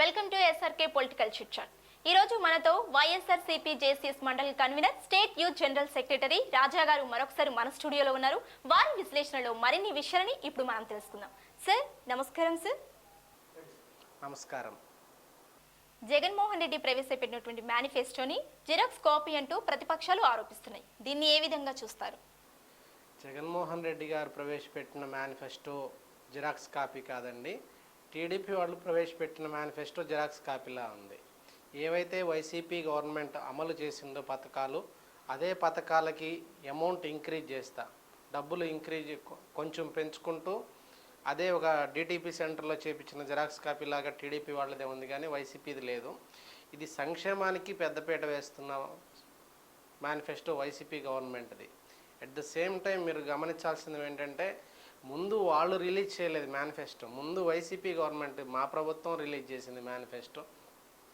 Welcome to S R K political chitchat ఈ రోజు మనతో Y S R C P J C S మండలి convener state youth general secretary Raja గారు మరొకసారి మన స్టూడియోలో ఉన్నారు. వారి విశ్లేషణలో మరిన్ని విషయాలని ఇప్పుడు మనం తెలుసుకుందాం. సార్ నమస్కారం సార్ నమస్కారం. జగన్మోహన్ రెడ్డి ప్రవేశపెట్టినటువంటి మేనిఫెస్టోని జిరాక్స్ కాపీ అంటూ ప్రతిపక్షాలు ఆరోపిస్తున్నాయి. దీన్ని ఏ విధంగా చూస్తారు? జగన్మోహన్ రెడ్డి గారు ప్రవేశపెట్టిన మేనిఫెస్టో జిరాక్స్ కాపీ కాదండి. టీడీపీ వాళ్ళు ప్రవేశపెట్టిన మేనిఫెస్టో జిరాక్స్ కాపీలా ఉంది. ఏవైతే వైసీపీ గవర్నమెంట్ అమలు చేసిందో పథకాలు అదే పథకాలకి అమౌంట్ ఇంక్రీజ్ చేస్తా. డబ్బులు ఇంక్రీజ్ కొంచెం పెంచుకుంటూ అదే ఒక డిటిపి సెంటర్లో చేపించిన జిరాక్స్ కాపీ లాగా టీడీపీ వాళ్ళదే ఉంది కానీ వైసీపీది లేదు. ఇది సంక్షేమానికి పెద్దపీట వేస్తున్న మేనిఫెస్టో వైసీపీ గవర్నమెంట్ది. అట్ ద సేమ్ టైం మీరు గమనించాల్సింది ఏంటంటే ముందు వాళ్ళు రిలీజ్ చేయలేదు మేనిఫెస్టో. ముందు వైసీపీ గవర్నమెంట్ మా ప్రభుత్వం రిలీజ్ చేసింది మేనిఫెస్టో.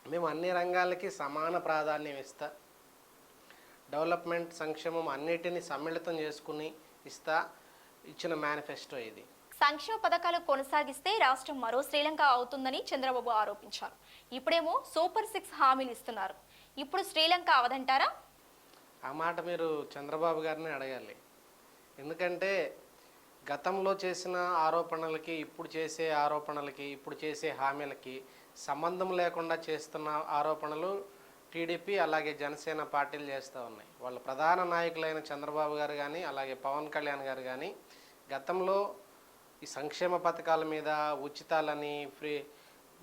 మేము అన్ని రంగాలకి సమాన ప్రాధాన్యం ఇస్తా. డెవలప్మెంట్ సంక్షేమం అన్నిటిని సమ్మిళితం చేసుకుని ఇస్తా ఇచ్చిన మేనిఫెస్టో ఇది. సంక్షేమ పథకాలు కొనసాగిస్తే రాష్ట్రం మరో శ్రీలంక అవుతుందని చంద్రబాబు ఆరోపించారు. ఇప్పుడేమో సూపర్ సిక్స్ హామీలు ఇస్తున్నారు. ఇప్పుడు శ్రీలంక అవదంటారా? ఆ మాట మీరు చంద్రబాబు గారిని అడగాలి. ఎందుకంటే గతంలో చేసిన ఆరోపణలకి ఇప్పుడు చేసే ఆరోపణలకి ఇప్పుడు చేసే హామీలకి సంబంధం లేకుండా చేస్తున్న ఆరోపణలు టీడీపీ అలాగే జనసేన పార్టీలు చేస్తూ ఉన్నాయి. వాళ్ళ ప్రధాన నాయకులైన చంద్రబాబు గారు కానీ అలాగే పవన్ కళ్యాణ్ గారు కానీ గతంలో ఈ సంక్షేమ పథకాల మీద ఉచితాలని ఫ్రీ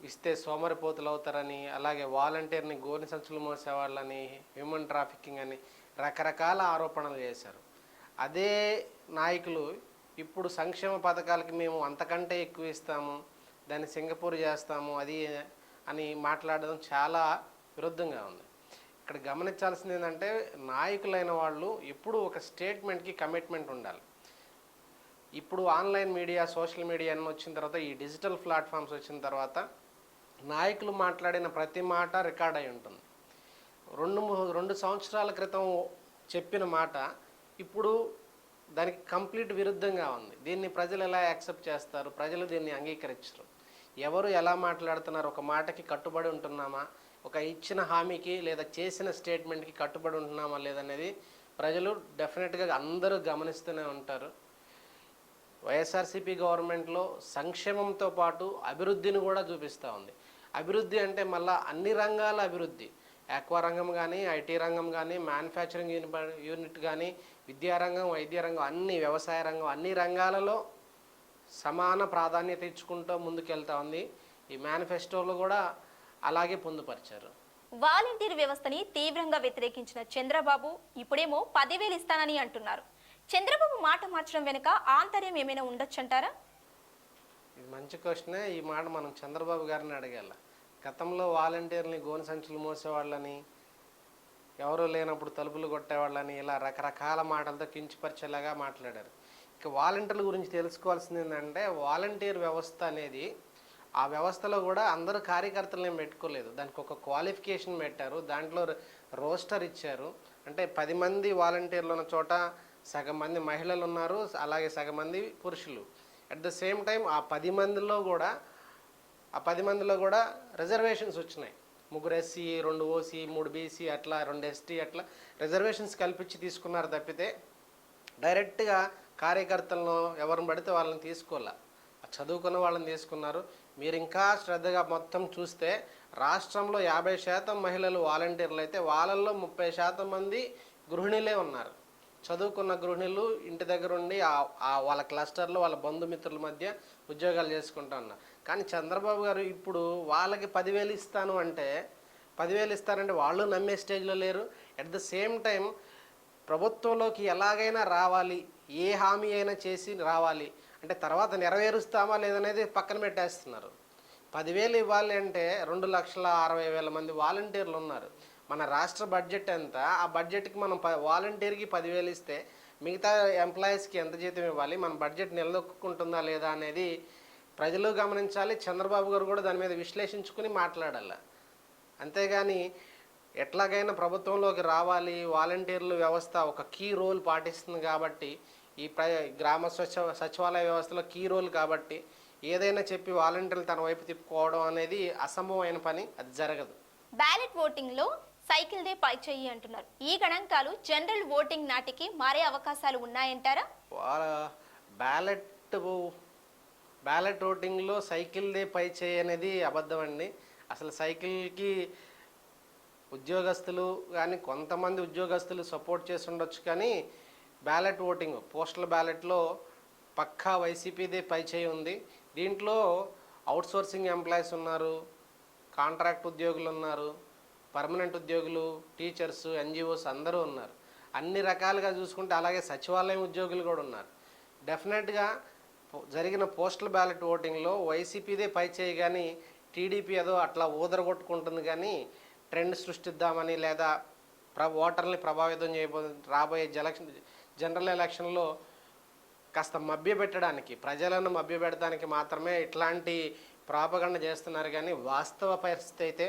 ఇస్తే సోమరిపోతులు అవుతారని అలాగే వాలంటీర్ని గోని సంచులు మోసేవాళ్ళని హ్యూమన్ ట్రాఫికింగ్ అని రకరకాల ఆరోపణలు చేశారు. అదే నాయకులు ఇప్పుడు సంక్షేమ పథకాలకి మేము అంతకంటే ఎక్కువ ఇస్తాము దాన్ని సింగపూర్ చేస్తాము అది అని మాట్లాడడం చాలా విరుద్ధంగా ఉంది. ఇక్కడ గమనించాల్సింది ఏంటంటే నాయకులైన వాళ్ళు ఎప్పుడు ఒక స్టేట్మెంట్కి కమిట్మెంట్ ఉండాలి. ఇప్పుడు ఆన్లైన్ మీడియా సోషల్ మీడియా అని వచ్చిన తర్వాత ఈ డిజిటల్ ప్లాట్ఫామ్స్ వచ్చిన తర్వాత నాయకులు మాట్లాడిన ప్రతి మాట రికార్డ్ అయి ఉంటుంది. రెండు రెండు సంవత్సరాల క్రితం చెప్పిన మాట ఇప్పుడు దానికి కంప్లీట్ విరుద్ధంగా ఉంది. దీన్ని ప్రజలు ఎలా యాక్సెప్ట్ చేస్తారు? ప్రజలు దీన్ని అంగీకరించరు. ఎవరు ఎలా మాట్లాడుతున్నారు? ఒక మాటకి కట్టుబడి ఉంటున్నామా? ఒక ఇచ్చిన హామీకి లేదా చేసిన స్టేట్మెంట్కి కట్టుబడి ఉంటున్నామా లేదనేది ప్రజలు డెఫినెట్గా అందరూ గమనిస్తూనే ఉంటారు. వైఎస్ఆర్సీపీ గవర్నమెంట్లో సంక్షేమంతో పాటు అభివృద్ధిని కూడా చూపిస్తూ ఉంది. అభివృద్ధి అంటే మళ్ళా అన్ని రంగాల అభివృద్ధి. ఆక్వా రంగం కానీ ఐటీ రంగం కానీ మ్యానుఫ్యాక్చరింగ్ యూనిట్ కానీ విద్యారంగం వైద్య రంగం అన్ని వ్యవసాయ రంగం అన్ని రంగాలలో సమాన ప్రాధాన్యత ఇచ్చుకుంటూ ముందుకెళ్తా ఉంది. ఈ మేనిఫెస్టోలో కూడా అలాగే పొందుపరిచారు. వాలంటీర్ వ్యవస్థని తీవ్రంగా వ్యతిరేకించిన చంద్రబాబు ఇప్పుడేమో పదివేలు ఇస్తానని అంటున్నారు. చంద్రబాబు మాట మార్చడం వెనుక ఆంతర్యం ఏమైనా ఉండొచ్చంటారా? ఇది మంచి క్వశ్చనే. ఈ మాట మనం చంద్రబాబు గారిని అడగాల. గతంలో వాలంటీర్ని గోను సంచులు మోసేవాళ్ళని ఎవరు లేనప్పుడు తలుపులు కొట్టేవాళ్ళని ఇలా రకరకాల మాటలతో కించపరిచేలాగా మాట్లాడారు. ఇక వాలంటీర్ల గురించి తెలుసుకోవాల్సింది ఏంటంటే వాలంటీర్ వ్యవస్థ అనేది ఆ వ్యవస్థలో కూడా అందరూ కార్యకర్తలు పెట్టుకోలేదు. దానికి ఒక క్వాలిఫికేషన్ పెట్టారు. దాంట్లో రోస్టర్ ఇచ్చారు. అంటే పది మంది వాలంటీర్లు ఉన్న చోట సగం మంది మహిళలు ఉన్నారు అలాగే సగం మంది పురుషులు. అట్ ద సేమ్ టైం ఆ పది మందిలో కూడా ఆ పది మందిలో కూడా రిజర్వేషన్స్ వచ్చినాయి. ముగ్గురు ఎస్సీ రెండు ఓసీ మూడు బీసీ అట్లా రెండు ఎస్టీ అట్లా రిజర్వేషన్స్ కల్పించి తీసుకున్నారు తప్పితే డైరెక్ట్గా కార్యకర్తలను ఎవరిని పడితే వాళ్ళని తీసుకోవాల. చదువుకున్న వాళ్ళని తీసుకున్నారు. మీరు ఇంకా శ్రద్ధగా మొత్తం చూస్తే రాష్ట్రంలో యాభై శాతం మహిళలు వాలంటీర్లు అయితే వాళ్ళల్లో ముప్పై శాతం మంది గృహిణులే ఉన్నారు. చదువుకున్న గృహిణులు ఇంటి దగ్గర ఉండి ఆ వాళ్ళ క్లస్టర్లో వాళ్ళ బంధుమిత్రుల మధ్య ఉద్యోగాలు చేసుకుంటా ఉన్నారు. కానీ చంద్రబాబు గారు ఇప్పుడు వాళ్ళకి పదివేలు ఇస్తాను అంటే పదివేలు ఇస్తారంటే వాళ్ళు నమ్మే స్టేజ్లో లేరు. అట్ ద సేమ్ టైం ప్రభుత్వంలోకి ఎలాగైనా రావాలి ఏ హామీ అయినా చేసి రావాలి. అంటే తర్వాత నెరవేరుస్తామా లేదనేది పక్కన పెట్టేస్తున్నారు. పదివేలు ఇవ్వాలి అంటే రెండు లక్షల అరవై వేల మంది వాలంటీర్లు ఉన్నారు. మన రాష్ట్ర బడ్జెట్ ఎంత? ఆ బడ్జెట్కి మనం ప వాలంటీర్కి పదివేలు ఇస్తే మిగతా ఎంప్లాయీస్కి ఎంత జీతం ఇవ్వాలి? మన బడ్జెట్ నిలదొక్కుంటుందా లేదా అనేది ప్రజలు గమనించాలి. చంద్రబాబు గారు కూడా దాని మీద విశ్లేషించుకుని మాట్లాడాలి. అంతేగాని ఎట్లాగైనా ప్రభుత్వంలోకి రావాలి. వాలంటీర్లు వ్యవస్థ ఒక కీ రోల్ పాటిస్తుంది కాబట్టి ఈ ప్ర గ్రామ స్వచ్ఛ సచివాలయ వ్యవస్థలో కీ రోల్ కాబట్టి ఏదైనా చెప్పి వాలంటీర్లు తన వైపు తిప్పుకోవడం అనేది అసంభవమైన పని. అది జరగదు. బ్యాలెట్ ఓటింగ్లో సైకిల్ దే పై చెయ్యి అంటున్నారు. ఈ గణాంకాలు జనరల్ ఓటింగ్ నాటికి మారే అవకాశాలు ఉన్నాయంటారా? బ్యాలెట్ బ్యాలెట్ ఓటింగ్లో సైకిల్దే పై చేయి అనేది అబద్ధం అండి అసలు సైకిల్కి ఉద్యోగస్తులు కానీ కొంతమంది ఉద్యోగస్తులు సపోర్ట్ చేసి ఉండొచ్చు కానీ బ్యాలెట్ ఓటింగ్ పోస్టల్ బ్యాలెట్లో పక్కా వైసీపీదే పై చేయి ఉంది. దీంట్లో అవుట్సోర్సింగ్ ఎంప్లాయీస్ ఉన్నారు కాంట్రాక్ట్ ఉద్యోగులు ఉన్నారు పర్మనెంట్ ఉద్యోగులు టీచర్స్ ఎన్జిఓస్ అందరూ ఉన్నారు. అన్ని రకాలుగా చూసుకుంటే అలాగే సచివాలయం ఉద్యోగులు కూడా ఉన్నారు. డెఫినెట్గా జరిగిన పోస్టల్ బ్యాలెట్ ఓటింగ్లో వైసీపీదే పై చేయి కానీ టీడీపీ ఏదో అట్లా ఊదరగొట్టుకుంటుంది కానీ ట్రెండ్ సృష్టిద్దామని లేదా ప్ర ఓటర్ని ప్రభావితం చేయబో రాబోయే జలక్షన్ జనరల్ ఎలక్షన్లో కాస్త మభ్యపెట్టడానికి ప్రజలను మభ్యపెట్టడానికి మాత్రమే ఇట్లాంటి ప్రాపగండ చేస్తున్నారు కానీ వాస్తవ పరిస్థితి అయితే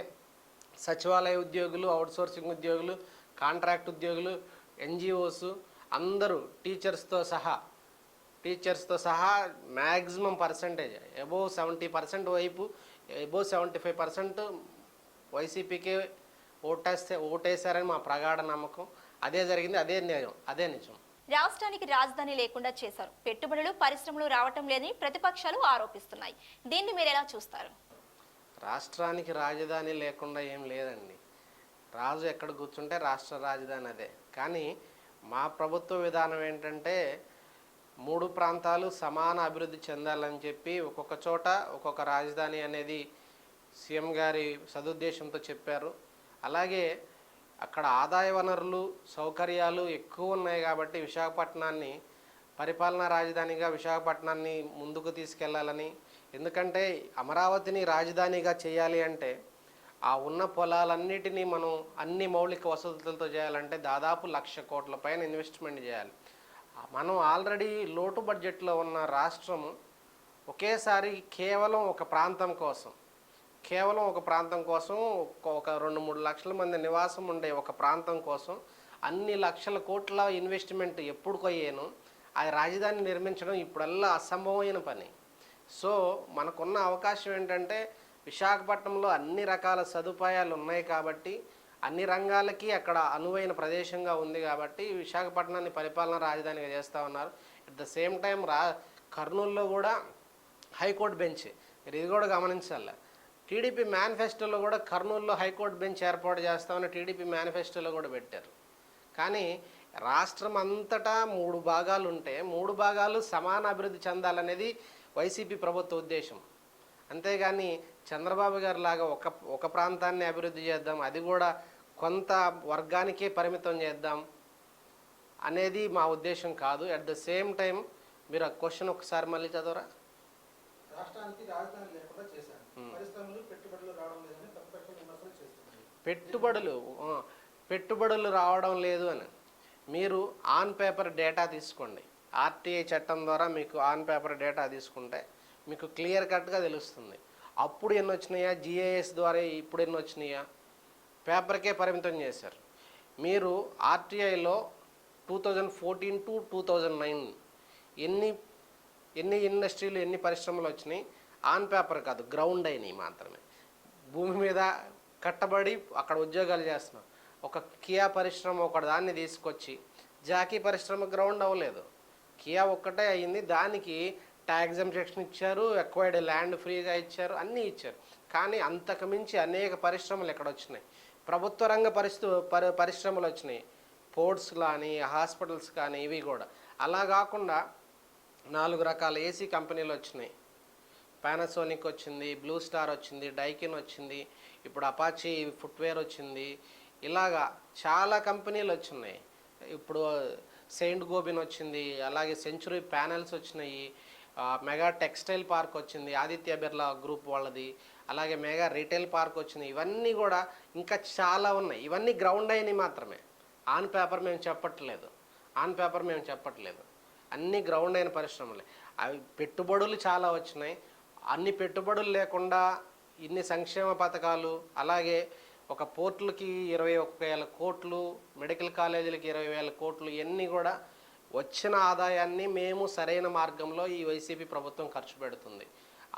సచివాలయ ఉద్యోగులు అవుట్సోర్సింగ్ ఉద్యోగులు కాంట్రాక్ట్ ఉద్యోగులు ఎన్జిఓస్ అందరూ టీచర్స్తో సహా టీచర్స్తో సహా maximum percentage. Above seventy percent వైపు అబోవ్ సెవెంటీ ఫైవ్ పర్సెంట్ వైసీపీకే ఓటేస్తే ఓటేశారని మా ప్రగాఢ నమ్మకం. అదే జరిగింది అదే నిజం అదే నిజం. రాష్ట్రానికి రాజధాని లేకుండా చేశారు. పెట్టుబడులు పరిశ్రమలు రావటం లేదని ప్రతిపక్షాలు ఆరోపిస్తున్నాయి. దీన్ని మీరు ఎలా చూస్తారు? రాష్ట్రానికి రాజధాని లేకుండా ఏం లేదండి. రాజు ఎక్కడ కూర్చుంటే రాష్ట్ర రాజధాని అదే. కానీ మా ప్రభుత్వ విధానం ఏంటంటే మూడు ప్రాంతాలు సమాన అభివృద్ధి చెందాలని చెప్పి ఒక్కొక్క చోట ఒక్కొక్క రాజధాని అనేది సీఎం గారి సదుద్దేశంతో చెప్పారు. అలాగే అక్కడ ఆదాయ వనరులు సౌకర్యాలు ఎక్కువ ఉన్నాయి కాబట్టి విశాఖపట్నాన్ని పరిపాలనా రాజధానిగా విశాఖపట్నాన్ని ముందుకు తీసుకెళ్ళాలని. ఎందుకంటే అమరావతిని రాజధానిగా చేయాలి అంటే ఆ ఉన్న పొలాలన్నిటినీ మనం అన్ని మౌలిక వసతులతో చేయాలంటే దాదాపు లక్ష కోట్ల పైన ఇన్వెస్ట్మెంట్ చేయాలి. మనం ఆల్రెడీ లోటు బడ్జెట్లో ఉన్న రాష్ట్రం ఒకేసారి కేవలం ఒక ప్రాంతం కోసం కేవలం ఒక ప్రాంతం కోసం ఒక- రెండు మూడు లక్షల మంది నివాసం ఉండే ఒక ప్రాంతం కోసం అన్ని లక్షల కోట్ల ఇన్వెస్ట్మెంట్ ఎప్పుడు కొయ్యాను ఆ రాజధాని నిర్మించడం ఇప్పుడల్లా అసంభవమైన పని. సో మనకున్న అవకాశం ఏంటంటే విశాఖపట్నంలో అన్ని రకాల సదుపాయాలు ఉన్నాయి కాబట్టి అన్ని రంగాలకి అక్కడ అనువైన ప్రదేశంగా ఉంది కాబట్టి విశాఖపట్నాన్ని పరిపాలనా రాజధానిగా చేస్తూ ఉన్నారు. అట్ ద సేమ్ టైం రా కర్నూలులో కూడా హైకోర్టు బెంచ్. మీరు ఇది కూడా గమనించాలి. టీడీపీ మేనిఫెస్టోలో కూడా కర్నూలులో హైకోర్టు బెంచ్ ఏర్పాటు చేస్తామని టీడీపీ మేనిఫెస్టోలో కూడా పెట్టారు. కానీ రాష్ట్రం అంతటా మూడు భాగాలు ఉంటే మూడు భాగాలు సమాన అభివృద్ధి చెందాలనేది వైసీపీ ప్రభుత్వ ఉద్దేశం. అంతేగాని చంద్రబాబు గారు లాగా ఒక ఒక ప్రాంతాన్ని అభివృద్ధి చేద్దాం అది కూడా కొంత వర్గానికే పరిమితం చేద్దాం అనేది మా ఉద్దేశం కాదు. అట్ ద సేమ్ టైం మీరు ఆ క్వశ్చన్ ఒకసారి మళ్ళీ చదవరా? రాష్ట్రానికి రాజధాని లేకుండా చేశారు పరిశ్రమలు పెట్టుబడులు రావడం లేదని ప్రతిపక్షం విమర్శలు చేస్తున్నాయి పెట్టుబడులు పెట్టుబడులు రావడం లేదు అని. మీరు ఆన్ పేపర్ డేటా తీసుకోండి. ఆర్టీఐ చట్టం ద్వారా మీకు ఆన్ పేపర్ డేటా తీసుకుంటే మీకు క్లియర్ కట్గా తెలుస్తుంది. అప్పుడు ఎన్ని వచ్చినాయా? జిఐఎస్ ద్వారా ఇప్పుడు ఎన్ని వచ్చినాయా? పేపర్కే పరిమితం చేశారు. మీరు ఆర్టీఐలో two thousand fourteen to two thousand nine ఎన్ని ఎన్ని ఇండస్ట్రీలు ఎన్ని పరిశ్రమలు వచ్చినాయి? ఆన్ పేపర్ కాదు గ్రౌండ్ అయినాయి మాత్రమే. భూమి మీద కట్టబడి అక్కడ ఉద్యోగాలు చేస్తున్నాం ఒక కియా పరిశ్రమ ఒక దాన్ని తీసుకొచ్చి జాకీ పరిశ్రమ గ్రౌండ్ అవ్వలేదు. కియా ఒక్కటే అయ్యింది దానికి ట్యాక్స్ ఎగ్జెప్షన్ ఇచ్చారు ఎక్వైర్డ్ ల్యాండ్ ఫ్రీగా ఇచ్చారు అన్నీ ఇచ్చారు. కానీ అంతకు మించి అనేక పరిశ్రమలు ఇక్కడ వచ్చినాయి? ప్రభుత్వ రంగ పరిస్థితి పరి పరిశ్రమలు వచ్చినాయి. పోర్ట్స్ కానీ హాస్పిటల్స్ కానీ ఇవి కూడా. అలా కాకుండా నాలుగు రకాల ఏసీ కంపెనీలు వచ్చినాయి. పానాసోనిక్ వచ్చింది బ్లూ స్టార్ వచ్చింది డైకిన్ వచ్చింది ఇప్పుడు అపాచీ ఫుట్వేర్ వచ్చింది. ఇలాగా చాలా కంపెనీలు వచ్చినాయి. ఇప్పుడు సెయింట్ గోబిన్ వచ్చింది అలాగే సెంచురీ ప్యానెల్స్ వచ్చినాయి. మెగా టెక్స్టైల్ పార్క్ వచ్చింది ఆదిత్య బిర్లా గ్రూప్ వాళ్ళది. అలాగే మెగా రీటైల్ పార్క్ వచ్చింది. ఇవన్నీ కూడా ఇంకా చాలా ఉన్నాయి. ఇవన్నీ గ్రౌండ్ అయినవి మాత్రమే. ఆన్ పేపర్ మేము చెప్పట్లేదు. ఆన్ పేపర్ మేము చెప్పట్లేదు. అన్ని గ్రౌండ్ అయిన పరిశ్రమలే. అవి పెట్టుబడులు చాలా వచ్చినాయి. అన్ని పెట్టుబడులు లేకుండా ఇన్ని సంక్షేమ పథకాలు అలాగే ఒక పోర్టులకి ఇరవై ఒక్క వేల కోట్లు మెడికల్ కాలేజీలకి ఇరవై వేల కోట్లు ఇవన్నీ కూడా వచ్చిన ఆదాయాన్ని మేము సరైన మార్గంలో ఈ వైసీపీ ప్రభుత్వం ఖర్చు పెడుతుంది.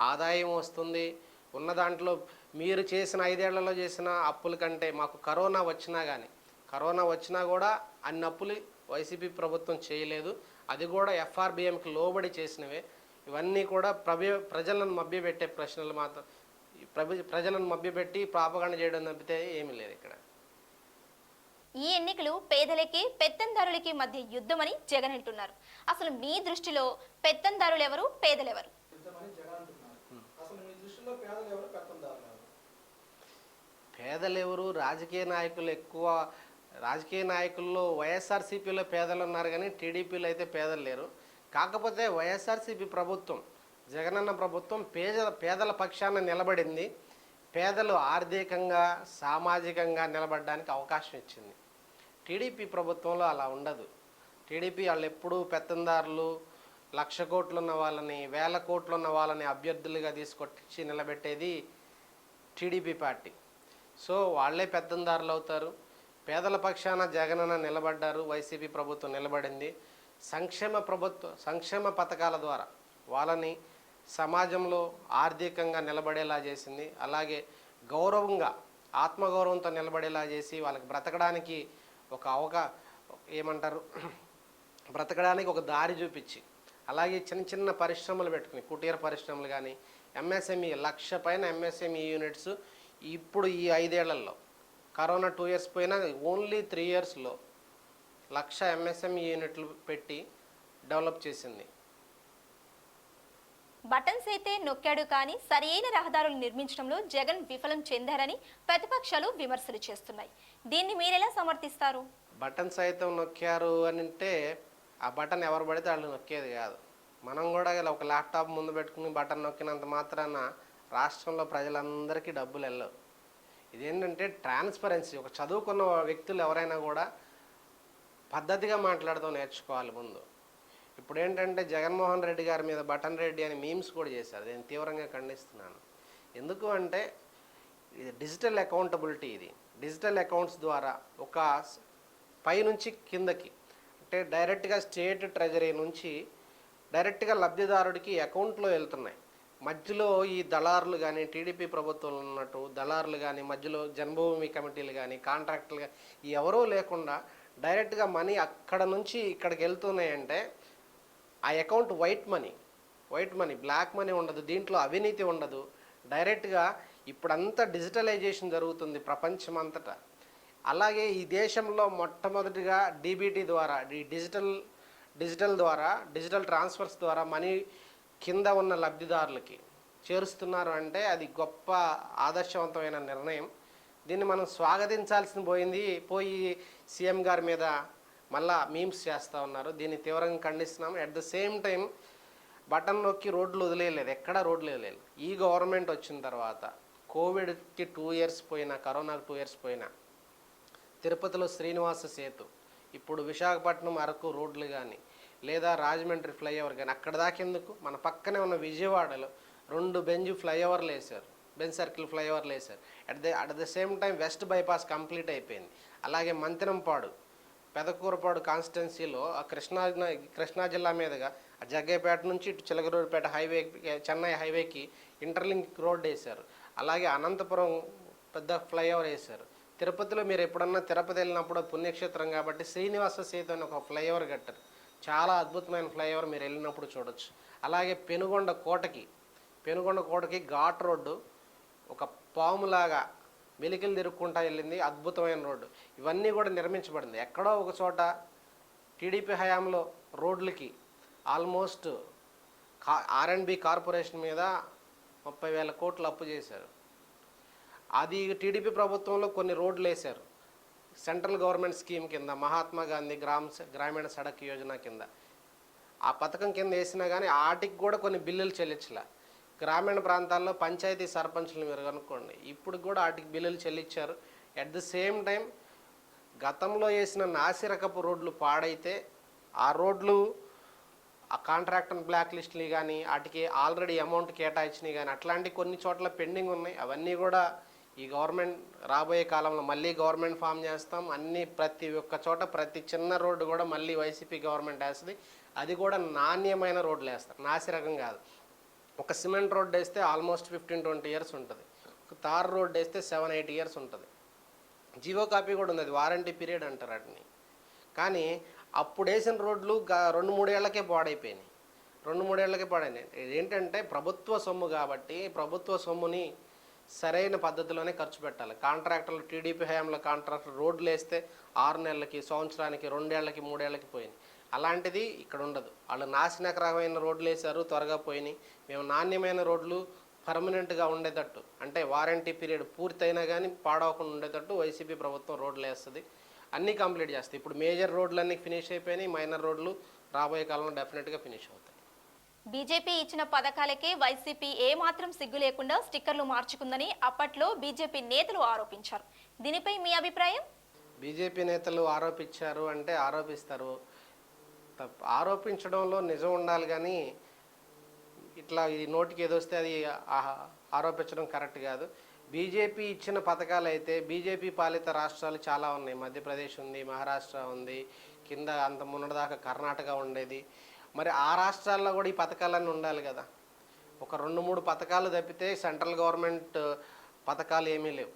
ఆదాయం వస్తుంది. ఉన్న దాంట్లో మీరు చేసిన ఐదేళ్ళలో చేసిన అప్పుల కంటే మాకు కరోనా వచ్చినా కానీ కరోనా వచ్చినా కూడా అన్ని అప్పులు వైసీపీ ప్రభుత్వం చేయలేదు. అది కూడా ఎఫ్ఆర్బిఎంకి లోబడి చేసినవే. ఇవన్నీ కూడా ప్రభ ప్రజలను మభ్యపెట్టే ప్రశ్నలు మాత్రం ఈ ప్రజలను మభ్యపెట్టి ప్రాపగాండ చేయడం తప్పితే ఏమీ లేదు ఇక్కడ. ఈ ఎన్నికలు పేదలకి పెత్తందారులకి మధ్య యుద్ధమని జగన్ అంటున్నారు. అసలు మీ దృష్టిలో పెత్తందారులు ఎవరు పేదలెవరు యుద్ధమని జగన్ అంటున్నారు అసలు మీ దృష్టిలో పేదలు ఎవరు పేదలెవరు? రాజకీయ నాయకులు ఎక్కువ రాజకీయ నాయకుల్లో వైఎస్ఆర్సీపీలో పేదలు ఉన్నారు కానీ టీడీపీలో అయితే పేదలు లేరు. కాకపోతే వైఎస్ఆర్సీపీ ప్రభుత్వం జగనన్న ప్రభుత్వం పేద పేదల పక్షాన నిలబడింది. పేదలు ఆర్థికంగా సామాజికంగా నిలబడడానికి అవకాశం ఇచ్చింది. టీడీపీ ప్రభుత్వంలో అలా ఉండదు. టీడీపీ వాళ్ళు ఎప్పుడూ పెత్తందారులు లక్ష కోట్లు ఉన్న వాళ్ళని వేల కోట్లు ఉన్న వాళ్ళని అభ్యర్థులుగా తీసుకొచ్చి నిలబెట్టేది టీడీపీ పార్టీ. సో వాళ్ళే పెద్దందారులు అవుతారు. పేదల పక్షాన జగనన్న నిలబడ్డారు వైసీపీ ప్రభుత్వం నిలబడింది. సంక్షేమ ప్రభుత్వ సంక్షేమ పథకాల ద్వారా వాళ్ళని సమాజంలో ఆర్థికంగా నిలబడేలా చేసింది. అలాగే గౌరవంగా ఆత్మగౌరవంతో నిలబడేలా చేసి వాళ్ళకి బ్రతకడానికి ఒక అవకా ఏమంటారు? బ్రతకడానికి ఒక దారి చూపించి అలాగే చిన్న చిన్న పరిశ్రమలు పెట్టుకుని కుటీర పరిశ్రమలు కానీ ఎంఎస్ఎంఈ లక్ష పైన ఎంఎస్ఎంఈ యూనిట్స్ ఇప్పుడు ఈ ఐదేళ్ళలో. కరోనా టూ ఇయర్స్ పోయినా ఓన్లీ త్రీ ఇయర్స్లో lakh M S M E యూనిట్లు పెట్టి డెవలప్ చేసింది. బటన్స్ అయితే నొక్కాడు కానీ సరియైన రహదారులు నిర్మించడంలో జగన్ విఫలం చెందారని ప్రతిపక్షాలు విమర్శలు చేస్తున్నాయి. దీన్ని మీరెలా సమర్థిస్తారు? బటన్ సైతం నొక్కారు అని అంటే ఆ బటన్ ఎవరు పడితే వాళ్ళు నొక్కేది కాదు. మనం కూడా ఇలా ఒక ల్యాప్టాప్ ముందు పెట్టుకుని బటన్ నొక్కినంత మాత్రాన రాష్ట్రంలో ప్రజలందరికీ డబ్బులు వెళ్ళవు. ఇదేంటంటే ట్రాన్స్పరెన్సీ ఒక చదువుకున్న వ్యక్తులు ఎవరైనా కూడా పద్ధతిగా మాట్లాడడం నేర్చుకోవాలి ముందు. ఇప్పుడు ఏంటంటే జగన్మోహన్ రెడ్డి గారి మీద బటన్ రెడ్డి అని మీమ్స్ కూడా చేశారు. నేను తీవ్రంగా ఖండిస్తున్నాను. ఎందుకు అంటే ఇది డిజిటల్ అకౌంటబిలిటీ ఇది. డిజిటల్ అకౌంట్స్ ద్వారా ఒక పై పైనుంచి కిందకి అంటే డైరెక్ట్గా స్టేట్ ట్రెజరీ నుంచి డైరెక్ట్గా లబ్ధిదారుడికి అకౌంట్లో వెళ్తున్నాయి. మధ్యలో ఈ దళారులు కానీ టీడీపీ ప్రభుత్వంలో ఉన్నట్టు దళారులు కానీ మధ్యలో జన్మభూమి కమిటీలు కానీ కాంట్రాక్టులు కానీ ఎవరూ లేకుండా డైరెక్ట్గా మనీ అక్కడ నుంచి ఇక్కడికి వెళ్తున్నాయంటే ఆ account white money. White money black money ఉండదు దీంట్లో అవినీతి ఉండదు. డైరెక్ట్గా ఇప్పుడంతా డిజిటలైజేషన్ జరుగుతుంది ప్రపంచం అంతటా అలాగే ఈ దేశంలో మొట్టమొదటిగా డీబీటీ ద్వారా ఈ డిజిటల్ డిజిటల్ ద్వారా డిజిటల్ ట్రాన్స్ఫర్స్ ద్వారా మనీ కింద ఉన్న లబ్ధిదారులకి చేరుస్తున్నారు అంటే అది గొప్ప ఆదర్శవంతమైన నిర్ణయం. దీన్ని మనం స్వాగతించాల్సిన పోయింది పోయి సీఎం గారి మీద మళ్ళా మీమ్స్ చేస్తూ ఉన్నారు. దీన్ని తీవ్రంగా ఖండిస్తున్నాం. At the same time button నొక్కి రోడ్లు వదిలేయలేదు. ఎక్కడ రోడ్లు వదిలేదు ఈ గవర్నమెంట్ వచ్చిన తర్వాత కోవిడ్కి టూ ఇయర్స్ పోయినా కరోనాకి టూ ఇయర్స్ పోయినా తిరుపతిలో శ్రీనివాస సేతు. ఇప్పుడు విశాఖపట్నం అరకు రోడ్లు కానీ లేదా రాజమండ్రి ఫ్లైఓవర్ కానీ అక్కడ దాకెందుకు మన పక్కనే ఉన్న విజయవాడలో రెండు బెంజ్ ఫ్లైఓవర్లు వేశారు. బెంజ్ సర్కిల్ ఫ్లైఓవర్లు వేశారు. At the at the same time west bypass complete అయిపోయింది. అలాగే మంతినంపాడు పెదకూరపాడు కాన్స్టిట్యున్సీలో కృష్ణా కృష్ణా జిల్లా మీదుగా ఆ జగ్గైపేట నుంచి ఇటు చిలకరూరుపేట హైవే చెన్నై హైవేకి ఇంటర్లింక్ రోడ్ వేశారు. అలాగే అనంతపురం పెద్ద ఫ్లైఓవర్ వేశారు. తిరుపతిలో మీరు ఎప్పుడన్నా తిరుపతి వెళ్ళినప్పుడు పుణ్యక్షేత్రం కాబట్టి శ్రీనివాస సేతు అని ఒక ఫ్లైఓవర్ కట్టారు. చాలా అద్భుతమైన ఫ్లైఓవర్ మీరు వెళ్ళినప్పుడు చూడొచ్చు. అలాగే పెనుగొండ కోటకి పెనుగొండ కోటకి ఘాట్ రోడ్డు ఒక పాములాగా వెలికిలు తిరుక్కుంటా వెళ్ళింది అద్భుతమైన రోడ్డు. ఇవన్నీ కూడా నిర్మించబడింది. ఎక్కడో ఒక చోట టీడీపీ హయాంలో రోడ్లకి ఆల్మోస్ట్ కా ఆర్ఎండ్బి కార్పొరేషన్ మీద ముప్పై వేల కోట్లు అప్పు చేశారు. అది టీడీపీ ప్రభుత్వంలో కొన్ని రోడ్లు వేశారు. సెంట్రల్ గవర్నమెంట్ స్కీమ్ కింద మహాత్మా గాంధీ గ్రామ స- గ్రామీణ సడక్ యోజన కింద. ఆ పథకం కింద వేసినా కానీ వాటికి కూడా కొన్ని బిల్లులు చెల్లించలే. గ్రామీణ ప్రాంతాల్లో పంచాయతీ సర్పంచ్లు మీరు కనుక్కోండి. ఇప్పుడు కూడా వాటికి బిల్లులు చెల్లించారు. అట్ ది సేమ్ టైం గతంలో వేసిన నాసిరకపు రోడ్లు పాడైతే ఆ రోడ్లు ఆ కాంట్రాక్టర్ బ్లాక్ లిస్ట్ని కానీ వాటికి ఆల్రెడీ అమౌంట్ కేటాయించినవి కానీ అట్లాంటి కొన్ని చోట్ల పెండింగ్ ఉన్నాయి. అవన్నీ కూడా ఈ గవర్నమెంట్ రాబోయే కాలంలో మళ్ళీ గవర్నమెంట్ ఫామ్ చేస్తాం. అన్ని ప్రతి ఒక్క చోట ప్రతి చిన్న రోడ్డు కూడా మళ్ళీ వైసీపీ గవర్నమెంట్ వేస్తుంది. అది కూడా నాణ్యమైన రోడ్లు వేస్తారు. నాసిరకం కాదు. ఒక సిమెంట్ రోడ్డు వేస్తే ఆల్మోస్ట్ ఫిఫ్టీన్ ట్వంటీ ఇయర్స్ ఉంటుంది. ఒక తార్ రోడ్డు వేస్తే సెవెన్ ఎయిట్ ఇయర్స్ ఉంటుంది. జియో కాపీ కూడా ఉంది అది వారంటీ పీరియడ్ అంటారు వాటిని. కానీ అప్పుడు వేసిన రోడ్లు రెండు మూడేళ్ళకే పాడైపోయినాయి. రెండు మూడేళ్ళకే పాడైనాయి. ఏంటంటే ప్రభుత్వ సొమ్ము కాబట్టి ప్రభుత్వ సొమ్ముని సరైన పద్ధతిలోనే ఖర్చు పెట్టాలి. కాంట్రాక్టర్లు టీడీపీ హయాంలో కాంట్రాక్టర్ రోడ్లు వేస్తే ఆరు నెలలకి సంవత్సరానికి రెండేళ్ళకి మూడేళ్ళకి పోయింది అలాంటిది ఇక్కడ ఉండదు. వాళ్ళు నాశనకరమైన రోడ్లు వేశారు త్వరగా పోయినాయి. మేము నాణ్యమైన రోడ్లు పర్మనెంట్గా ఉండేటట్టు అంటే వారంటీ పీరియడ్ పూర్తయినా కానీ పాడవకుండా ఉండేటట్టు వైసీపీ ప్రభుత్వం రోడ్లు వేస్తుంది. అన్నీ కంప్లీట్ చేస్తాయి ఇప్పుడు మేజర్ రోడ్లన్నీ ఫినిష్ అయిపోయినాయి మైనర్ రోడ్లు రాబోయే కాలంలో డెఫినెట్గా ఫినిష్ అవుతాయి. బీజేపీ ఇచ్చిన పథకాలకే వైసీపీ ఏమాత్రం సిగ్గు లేకుండా స్టిక్కర్లు మార్చుకుందని అప్పట్లో బీజేపీ నేతలు ఆరోపించారు. దీనిపై మీ అభిప్రాయం? బీజేపీ నేతలు ఆరోపించారు అంటే ఆరోపిస్తారు. ఆరోపించడంలో నిజం ఉండాలి కానీ ఇట్లా ఇది నోటికి ఏదొస్తే అది ఆరోపించడం కరెక్ట్ కాదు. బీజేపీ ఇచ్చిన పథకాలు అయితే బీజేపీ పాలిత రాష్ట్రాలు చాలా ఉన్నాయి. మధ్యప్రదేశ్ ఉంది మహారాష్ట్ర ఉంది కింద అంత మొన్నటిదాకా కర్ణాటక ఉండేది. మరి ఆ రాష్ట్రాల్లో కూడా ఈ పథకాలన్నీ ఉండాలి కదా. ఒక రెండు మూడు పథకాలు తప్పితే సెంట్రల్ గవర్నమెంట్ పథకాలు ఏమీ లేవు.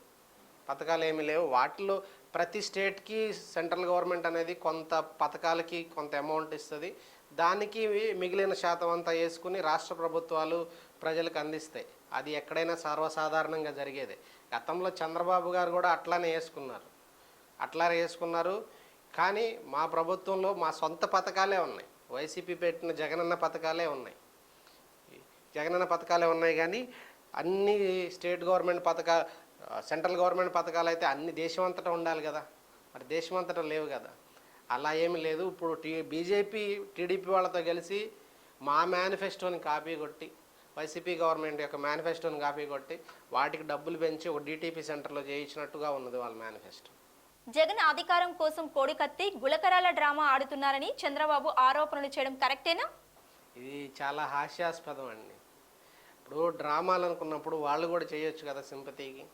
పథకాలు ఏమీ లేవు. వాటిలో ప్రతి స్టేట్కి సెంట్రల్ గవర్నమెంట్ అనేది కొంత పథకాలకి కొంత అమౌంట్ ఇస్తుంది. దానికి మిగిలిన శాతం అంతా వేసుకుని రాష్ట్ర ప్రభుత్వాలు ప్రజలకు అందిస్తాయి. అది ఎక్కడైనా సర్వసాధారణంగా జరిగేదే. గతంలో చంద్రబాబు గారు కూడా అట్లానే వేసుకున్నారు. అట్లానే వేసుకున్నారు. కానీ మా ప్రభుత్వంలో మా సొంత పథకాలే ఉన్నాయి. వైసీపీ పెట్టిన జగనన్న పథకాలే ఉన్నాయి. జగనన్న పథకాలే ఉన్నాయి కానీ అన్ని స్టేట్ గవర్నమెంట్ పథకాలు సెంట్రల్ గవర్నమెంట్ పథకాలు అయితే అన్ని దేశం అంతటా ఉండాలి కదా. మరి దేశం అంతటా లేవు కదా. అలా ఏమీ లేదు. ఇప్పుడు టీ బీజేపీ టీడీపీ వాళ్ళతో కలిసి మా మేనిఫెస్టోని కాపీ కొట్టి వైసీపీ గవర్నమెంట్ యొక్క మేనిఫెస్టోని కాపీ కొట్టి వాటికి డబ్బులు పెంచి ఒక డీటీపీ సెంటర్లో చేయించినట్టుగా ఉన్నది వాళ్ళ మేనిఫెస్టో. జగన్ అధికారం కోసం కోడికత్తి గులకరాల డ్రామా ఆడుతున్నారని చంద్రబాబు ఆరోపణలు చేయడం కరెక్టేనా? ఇది చాలా హాస్యాస్పదం అండి. ఇప్పుడు డ్రామాలు అనుకున్నప్పుడు వాళ్ళు కూడా చేయొచ్చు కదా సింపతికి.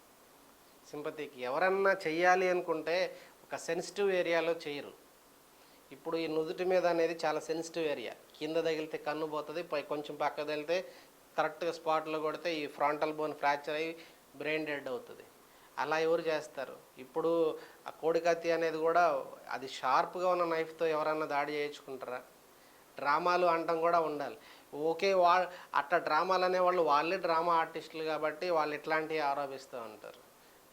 సింపతికి ఎవరన్నా చెయ్యాలి అనుకుంటే ఒక సెన్సిటివ్ ఏరియాలో చేయరు. ఇప్పుడు ఈ నుదుటి మీద అనేది చాలా సెన్సిటివ్ ఏరియా. కింద తగిలితే కన్ను పోతుంది పై కొంచెం పక్క తగిలితే కరెక్ట్గా స్పాట్లో కొడితే ఈ ఫ్రాంటల్ బోన్ ఫ్రాక్చర్ అయ్యి బ్రెయిన్ డెడ్ అవుతుంది. అలా ఎవరు చేస్తారు? ఇప్పుడు ఆ కోడికత్తి అనేది కూడా అది షార్ప్గా ఉన్న నైఫ్తో ఎవరన్నా దాడి చేయించుకుంటారా? డ్రామాలు అంటం కూడా ఉండాలి. ఓకే వా అట్లా డ్రామాలు అనేవాళ్ళు వాళ్ళే డ్రామా ఆర్టిస్టులు కాబట్టి వాళ్ళు ఇట్లాంటివి ఆరోపిస్తూ ఉంటారు.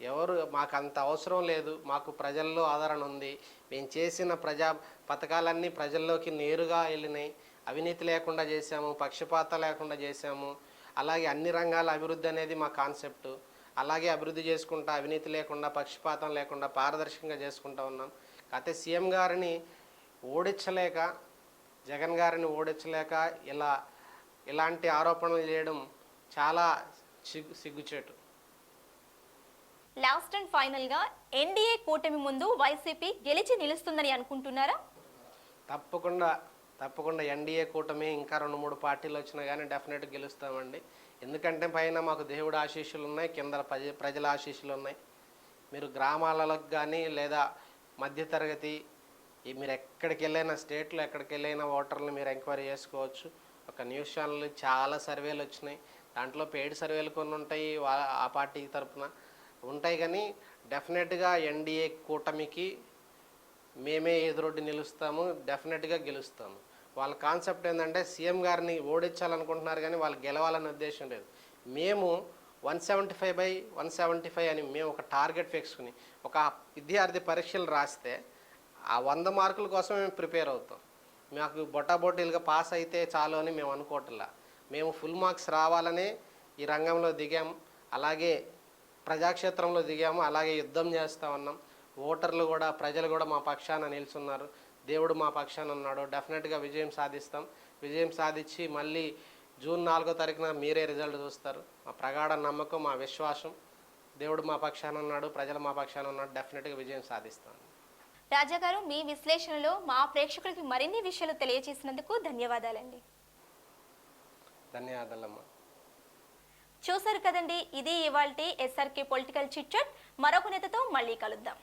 ఎవరు మాకు అంత అవసరం లేదు మాకు ప్రజల్లో ఆదరణ ఉంది మేము చేసిన ప్రజా పథకాలన్నీ ప్రజల్లోకి నేరుగా వెళ్ళినాయి అవినీతి లేకుండా చేశాము పక్షపాత లేకుండా చేశాము అలాగే అన్ని రంగాల అభివృద్ధి అనేది మా కాన్సెప్టు. అలాగే అభివృద్ధి చేసుకుంటా అవినీతి లేకుండా పక్షపాతం లేకుండా పారదర్శకంగా చేసుకుంటా ఉన్నాం. కాకపోతే సీఎం గారిని ఓడించలేక జగన్ గారిని ఓడించలేక ఇలా ఇలాంటి ఆరోపణలు చేయడం చాలా సిగ్గు సిగ్గుచేటు. లాస్ట్ అండ్ ఫైనల్గా ఎన్డీఏ కూటమి ముందు వైసీపీ గెలిచి నిలుస్తుందని అనుకుంటున్నారా? తప్పకుండా తప్పకుండా ఎన్డీఏ కూటమి ఇంకా రెండు మూడు పార్టీలు వచ్చినా కానీ డెఫినెట్ గెలుస్తామండి. ఎందుకంటే పైన మాకు దేవుడు ఆశీస్సులు ఉన్నాయి కింద ప్రజ ప్రజల ఆశీస్సులు ఉన్నాయి మీరు గ్రామాలకు కానీ లేదా మధ్యతరగతి మీరు ఎక్కడికి వెళ్ళైనా స్టేట్లో ఎక్కడికి వెళ్ళైనా ఓటర్లు మీరు ఎంక్వైరీ చేసుకోవచ్చు. ఒక న్యూస్ ఛానల్ చాలా సర్వేలు వచ్చినాయి. దాంట్లో పెయిడ్ సర్వేలు కొన్ని ఉంటాయి వా- ఆ పార్టీ తరపున. ఉంటాయి కానీ డెఫినెట్గా ఎన్డీఏ కూటమికి మేమే ఎదురొడ్డి నిలుస్తాము డెఫినెట్గా గెలుస్తాము. వాళ్ళ కాన్సెప్ట్ ఏంటంటే సీఎం గారిని ఓడించాలనుకుంటున్నారు కానీ వాళ్ళు గెలవాలనే ఉద్దేశం లేదు. మేము one seventy five by one seventy five అని మేము ఒక టార్గెట్ పెంచుకుని ఒక విద్యార్థి పరీక్షలు రాస్తే ఆ వంద మార్కుల కోసం మేము ప్రిపేర్ అవుతాం. మాకు బొటాబొటీలుగా పాస్ అయితే చాలు అని మేము అనుకోవట్లా. మేము ఫుల్ మార్క్స్ రావాలనే ఈ రంగంలో దిగాం. అలాగే ప్రజాక్షేత్రంలో దిగాము. అలాగే యుద్ధం చేస్తూ ఉన్నాం. ఓటర్లు కూడా ప్రజలు కూడా మా పక్షాన నిల్చున్నారు. దేవుడు మా పక్షాన ఉన్నాడు. డెఫినెట్గా విజయం సాధిస్తాం. విజయం సాధించి మళ్ళీ జూన్ నాలుగో తారీఖున మీరే రిజల్ట్ చూస్తారు. మా ప్రగాఢ నమ్మకం మా విశ్వాసం. దేవుడు మా పక్షాన ఉన్నాడు ప్రజలు మా పక్షాన ఉన్నాడు డెఫినెట్గా విజయం సాధిస్తాం. రాజా గారు మీ విశ్లేషణలో మా ప్రేక్షకులకి మరిన్ని విషయాలు తెలియజేసినందుకు ధన్యవాదాలండి. ధన్యవాదాలమ్మా. చూసారు కదండి ఇది ఇవాల్టి ఎస్ఆర్కే పొలిటికల్ చిట్. మరొక నేతతో మళ్ళీ కలుద్దాం.